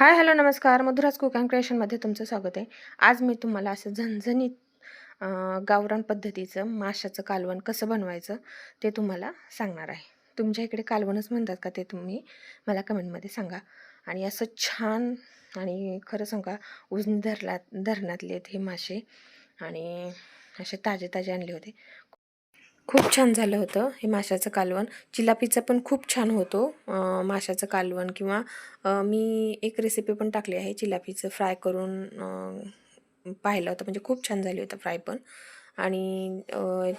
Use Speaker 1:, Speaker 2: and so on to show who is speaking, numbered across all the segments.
Speaker 1: Hi hello नमस्कार. Madhuraj cook and क्रिएशनमध्ये तुमचं स्वागत आहे. आज मी तुम्हाला असं झणझणीत गावरान पद्धतीचं माशाचं कालवण कसं बनवायचं ते तुम्हाला सांगणार आहे. तुमच्या इकडे कालवणच म्हणतात का ते तुम्ही मला कमेंटमध्ये सांगा. आणि असं छान आणि खरं सांगा उजनी धरला धरणातले आहेत हे मासे आणि असे ताजे ताजे आणले होते. खूप छान झालं होतं हे माशाचं कालवण. चिलापीचं पण खूप छान होतो माशाचं कालवण किंवा मी एक रेसिपी पण टाकली आहे चिलापीचं फ्राय करून पाहिलं होतं. म्हणजे खूप छान झाली होतं फ्राय पण. आणि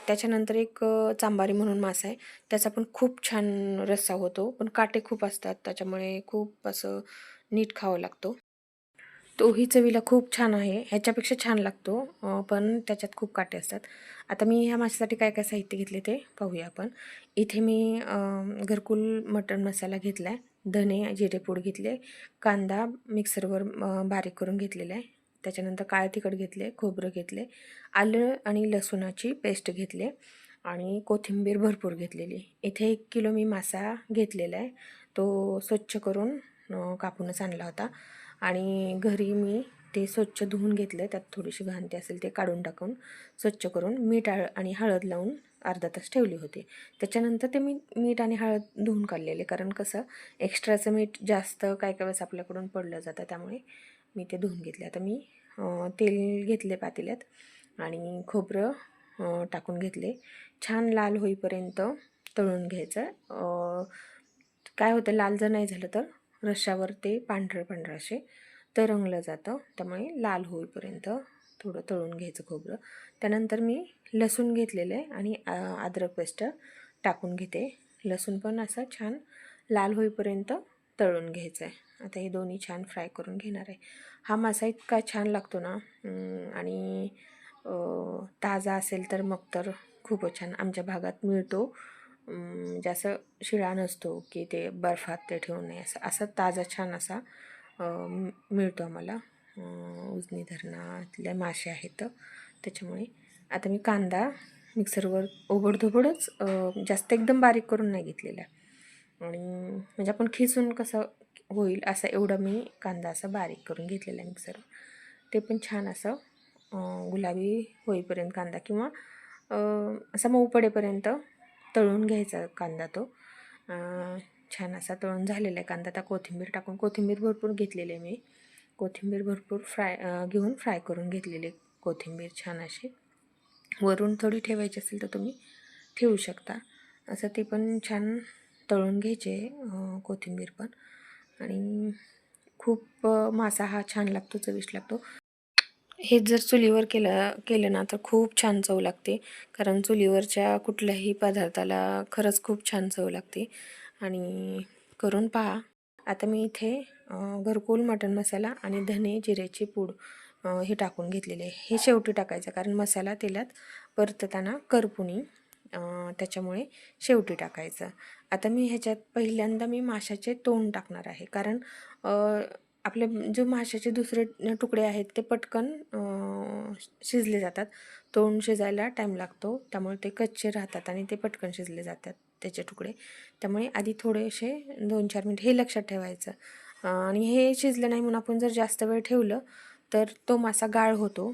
Speaker 1: त्याच्यानंतर एक चांबारी म्हणून मासा आहे. त्याचा पण खूप छान रस्सा होतो. पण काटे खूप असतात त्याच्यामुळे खूप असं नीट खावं लागतो. तोही चवीला खूप छान आहे. ह्याच्यापेक्षा छान लागतो. पण त्याच्यात खूप काटे असतात. आता मी ह्या माशासाठी काय काय साहित्य घेतले ते पाहूया आपण. इथे मी घरकुल मटण मसाला घेतला आहे धने जिरेपूड घेतले. कांदा मिक्सरवर बारीक करून घेतलेला आहे. त्याच्यानंतर काळे तिखट घेतले खोबरं घेतले. आलं आणि लसूणाची पेस्ट घेतले आणि कोथिंबीर भरपूर घेतलेली. इथे एक किलो मी मासा घेतलेला आहे. तो स्वच्छ करून कापूनच आणला होता. आणि घरी मी ते स्वच्छ धुवून घेतलं त्यात थोडीशी घाणती असेल ते काढून टाकून स्वच्छ करून मीठ आळ आणि हळद लावून अर्धा तास ठेवली होती. त्याच्यानंतर ते मी मीठ आणि हळद धुवून काढलेले. कारण कसं एक्स्ट्राचं मीठ जास्त काय काय वेळेस आपल्याकडून पडलं जातं त्यामुळे मी ते धुवून घेतले. आता मी तेल घेतले पातेल्यात आणि खोबरं टाकून घेतले. छान लाल होईपर्यंत तळून घ्यायचं. काय होतं लाल जर नाही झालं तर रशावर ते पांढरं पांढरं असे तरंगलं जातं. त्यामुळे लाल होईपर्यंत थोडं तळून घ्यायचं खोबरं. त्यानंतर मी लसूण घेतलेलं आहे आणि अद्रक पेस्ट टाकून घेते. लसूण पण असं छान लाल होईपर्यंत तळून घ्यायचं आहे आता हे दोन्ही छान फ्राय करून घेणार आहे. हा मासा इतका छान लागतो ना आणि ताजा असेल तर मग तर खूपच छान. आमच्या भागात मिळतो. म्हणजे असं शिळा नसतो की ते बर्फात ते ठेवू नये. असं असा ताजा छान असा मिळतो आम्हाला. उजनी धरणातले मासे आहेत. त्याच्यामुळे आता मी कांदा मिक्सरवर ओबडधोबडच जास्त एकदम बारीक करून नाही घेतलेला. आणि म्हणजे आपण खिसून कसं होईल असं एवढं मी कांदा असा बारीक करून घेतलेला आहे मिक्सरवर ते पण छान असं गुलाबी होईपर्यंत कांदा किंवा असा मऊ पडेपर्यंत तळून घ्यायचा कांदा तो. छान असा तळून झालेला आहे कांदा. त्या कोथिंबीर टाकून कोथिंबीर भरपूर घेतलेली आहे मी. कोथिंबीर भरपूर फ्राय घेऊन फ्राय करून घेतलेली आहे कोथिंबीर छान अशी. वरून थोडी ठेवायची असेल तर तुम्ही ठेवू शकता. असं ते पण छान तळून घ्यायचे कोथिंबीर पण. आणि खूप मासा हा छान लागतो चविष्ट लागतो. हे जर चुलीवर केलं केलं ना तर खूप छान चव लागते. कारण चुलीवरच्या कुठल्याही पदार्थाला खरंच खूप छान चव लागते. आणि करून पहा. आता मी इथे घरकुल मटण मसाला आणि धने जिऱ्याची पूड हे टाकून घेतलेले आहे. हे शेवटी टाकायचं कारण मसाला तेलात परतताना करपुनी त्याच्यामुळे शेवटी टाकायचं. आता मी ह्याच्यात पहिल्यांदा मी माशाचे तोंड टाकणार आहे. कारण आपले जो माशाचे दुसरे तुकडे आहेत ते पटकन शिजले जातात. तोंड शिजायला टाईम लागतो. त्यामुळे ते कच्चे राहतात आणि ते पटकन शिजले जातात त्याचे तुकडे. त्यामुळे आधी थोडेसे दोन चार मिनिट हे लक्षात ठेवायचं. आणि हे शिजलं नाही म्हणून आपण जर जास्त वेळ ठेवलं तर तो मासा गाळ होतो.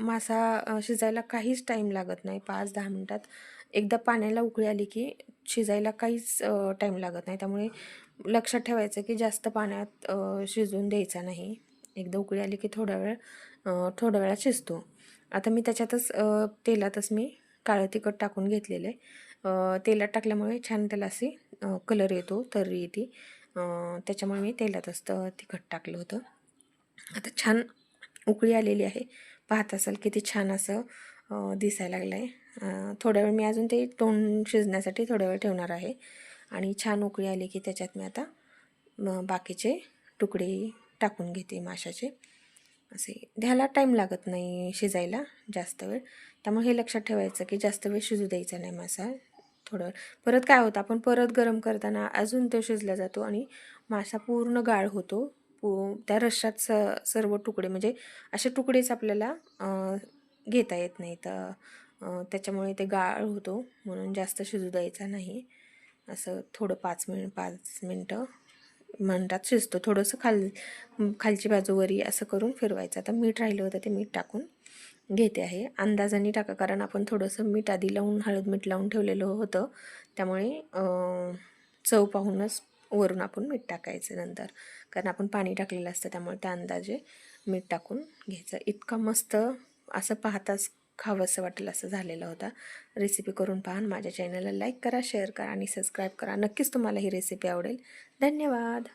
Speaker 1: मासा शिजायला काहीच टाईम लागत नाही. पाच दहा मिनटात एकदा पाण्याला उकळी आली की शिजायला काहीच टाईम लागत नाही. त्यामुळे लक्षात ठेवायचं की जास्त पाण्यात शिजवून द्यायचा नाही. एकदा उकळी आली की थोडा वेळ थोड्या वेळात शिजतो. आता मी त्याच्यातच तेलातच मी काळं तिखट टाकून घेतलेलं आहे. तेलात टाकल्यामुळे छान त्याला असे कलर येतो तर्री येते. त्याच्यामुळे मी तेलातच तिखट टाकलं होतं. आता छान उकळी आलेली आहे. पाहत असाल किती छान असं दिसायला लागलं आहे थोड्या वेळ मी अजून ते तोंड शिजण्यासाठी थोड्या वेळ ठेवणार आहे. आणि छान उकळी आली की त्याच्यात मी आता बाकीचे तुकडे टाकून घेते माशाचे. असे ह्याला टाईम लागत नाही शिजायला जास्त वेळ. त्यामुळे हे लक्षात ठेवायचं की जास्त वेळ शिजू द्यायचा नाही मासा. थोडं वेळ. परत काय होतं आपण परत गरम करताना अजून तो शिजला जातो आणि मासा पूर्ण गाळ होतो. पू त्या रश्श्यात स सर्व तुकडे म्हणजे असे तुकडेच आपल्याला घेता येत नाहीत. तर त्याच्यामुळे ते गाळ होतो. म्हणून जास्त शिजू द्यायचा नाही. असं थोडं पाच मिनिट पाच मिनटं म्हणतात शिजतो. थोडंसं खाल खालची बाजूवरी असं करून फिरवायचं. आता मीठ राहिलं होतं ते मीठ टाकून घेते आहे. अंदाजाने टाका. कारण आपण थोडंसं मीठ आधी लावून हळद मीठ लावून ठेवलेलं होतं. त्यामुळे चव पाहूनच वरून आपण मीठ टाकायचं नंतर. कारण आपण पाणी टाकलेलं असतं त्यामुळे त्या अंदाजे मीठ टाकून घ्यायचं. इतका मस्त असं पाहताच खावंसं वाटेल असं झालेलं होता. रेसिपी करून पहा माझ्या चॅनलला लाईक करा शेअर करा आणि सबस्क्राईब करा. नक्कीच तुम्हाला ही रेसिपी आवडेल. धन्यवाद.